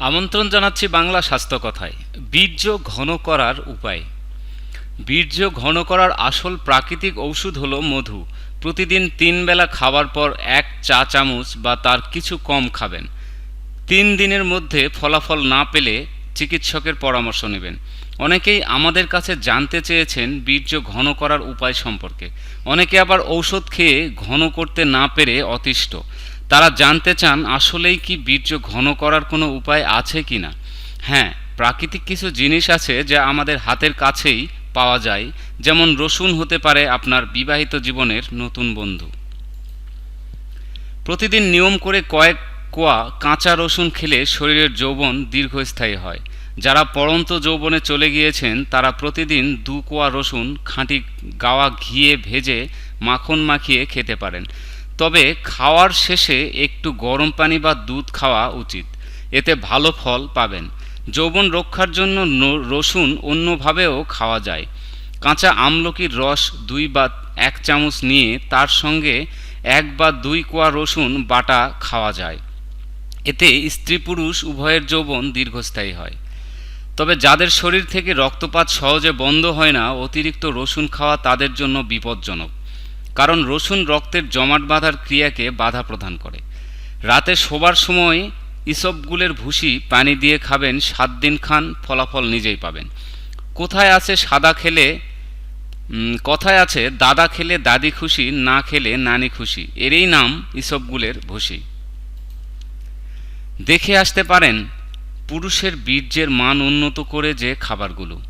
আমন্ত্রণ জানাচ্ছি বাংলা স্বাস্থ্য কথায়। বীর্য ঘন করার উপায়। বীর্য ঘন করার আসল প্রাকৃতিক ঔষধ হলো মধু। প্রতিদিন তিন বেলা খাবার পর এক চা চামচ বা তার কিছু কম খাবেন। তিন দিনের মধ্যে ফলাফল না পেলে চিকিৎসকের পরামর্শ নেবেন। অনেকেই আমাদের কাছে জানতে চেয়েছেন বীর্য ঘন করার উপায় সম্পর্কে। অনেকে আবার ঔষধ খেয়ে ঘন করতে না পেরে অতিষ্ঠ। তারা জানতে চান আসলেই কি বীর্য ঘন করার কোনো উপায় আছে কি না হ্যাঁ প্রাকৃতিক কিছু জিনিস আছে যা আমাদের হাতের কাছেই পাওয়া যায়, যেমন রসুন হতে পারে আপনার বিবাহিত জীবনের নতুন বন্ধু। প্রতিদিন নিয়ম করে কয়েক কোয়া কাঁচা রসুন খেলে শরীরের যৌবন দীর্ঘস্থায়ী হয়। যারা পড়ন্ত যৌবনে চলে গিয়েছেন, তারা প্রতিদিন দু কোয়া রসুন, খাঁটি গাওয়া ঘিয়ে ভেজে মাখন মাখিয়ে খেতে পারেন। তবে খাওয়ার শেষে একটু গরম পানি বা দুধ খাওয়া উচিত। এতে ভালো ফল পাবেন। যৌবন রক্ষার জন্য রসুন অন্যভাবেও খাওয়া যায়। কাঁচা আমলকির রস দুই বা এক চামচ নিয়ে তার সঙ্গে এক বা দুই কোয়া রসুন বাটা খাওয়া যায়। এতে স্ত্রী পুরুষ উভয়ের যৌবন দীর্ঘস্থায়ী হয়। তবে যাদের শরীর থেকে রক্তপাত সহজে বন্ধ হয় না, অতিরিক্ত রসুন খাওয়া তাদের জন্য বিপজ্জনক। কারণ রসুন রক্তের জমাট বাঁধার ক্রিয়াকে বাধা প্রদান করে। রাতে শোবার সময় ইসবগুলের ভুসি পানি দিয়ে খাবেন, সাত দিন খান, ফলাফল নিজেই পাবেন। কোথায় আছে সাদা খেলে? কথায় আছে, দাদা খেলে দাদি খুশি, না খেলে নানি খুশি। এরই নাম ইসবগুলের ভুসি। দেখে আসতে পারেন, পুরুষের বীর্যের মান উন্নত করে যে খাবারগুলো।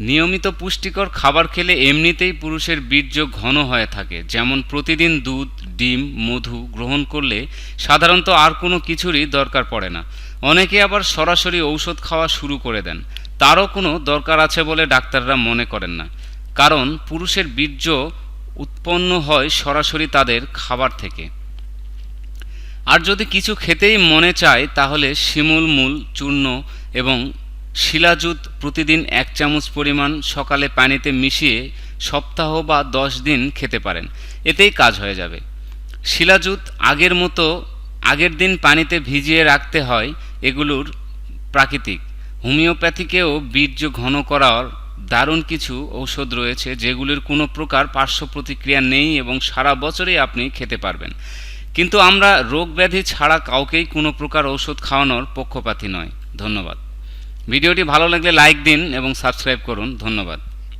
নিয়মিত পুষ্টিকর খাবার খেলে এমনিতেই পুরুষের বীর্য ঘন হয়ে থাকে। যেমন প্রতিদিন দুধ, ডিম, মধু গ্রহণ করলে সাধারণত আর কোনো কিছুরই দরকার পড়ে না। অনেকে আবার সরাসরি ঔষধ খাওয়া শুরু করে দেন। তারও কোনো দরকার আছে বলে ডাক্তাররা মনে করেন না। কারণ পুরুষের বীর্য উৎপন্ন হয় সরাসরি তাদের খাবার থেকে। আর যদি কিছু খেতেই মনে চায়, তাহলে শিমুল, মূল, চূর্ণ এবং শিলাজুত প্রতিদিন এক চামচ পরিমাণ সকালে পানিতে মিশিয়ে সপ্তাহ বা দশ দিন খেতে পারেন। এতেই কাজ হয়ে যাবে। শিলাজুত আগের মতো আগের দিন পানিতে ভিজিয়ে রাখতে হয় এগুলোর প্রাকৃতিক। হোমিওপ্যাথিকেও বীর্য ঘন করার দারুণ কিছু ঔষধ রয়েছে যেগুলির কোনো প্রকার পার্শ্ব প্রতিক্রিয়া নেই এবং সারা বছরই আপনি খেতে পারবেন। কিন্তু আমরা রোগ ব্যাধি ছাড়া কাউকেই কোনো প্রকার ঔষধ খাওয়ানোর পক্ষপাতী নয়। ধন্যবাদ। ভিডিওটি ভালো লাগলে লাইক দিন এবং সাবস্ক্রাইব করুন। ধন্যবাদ।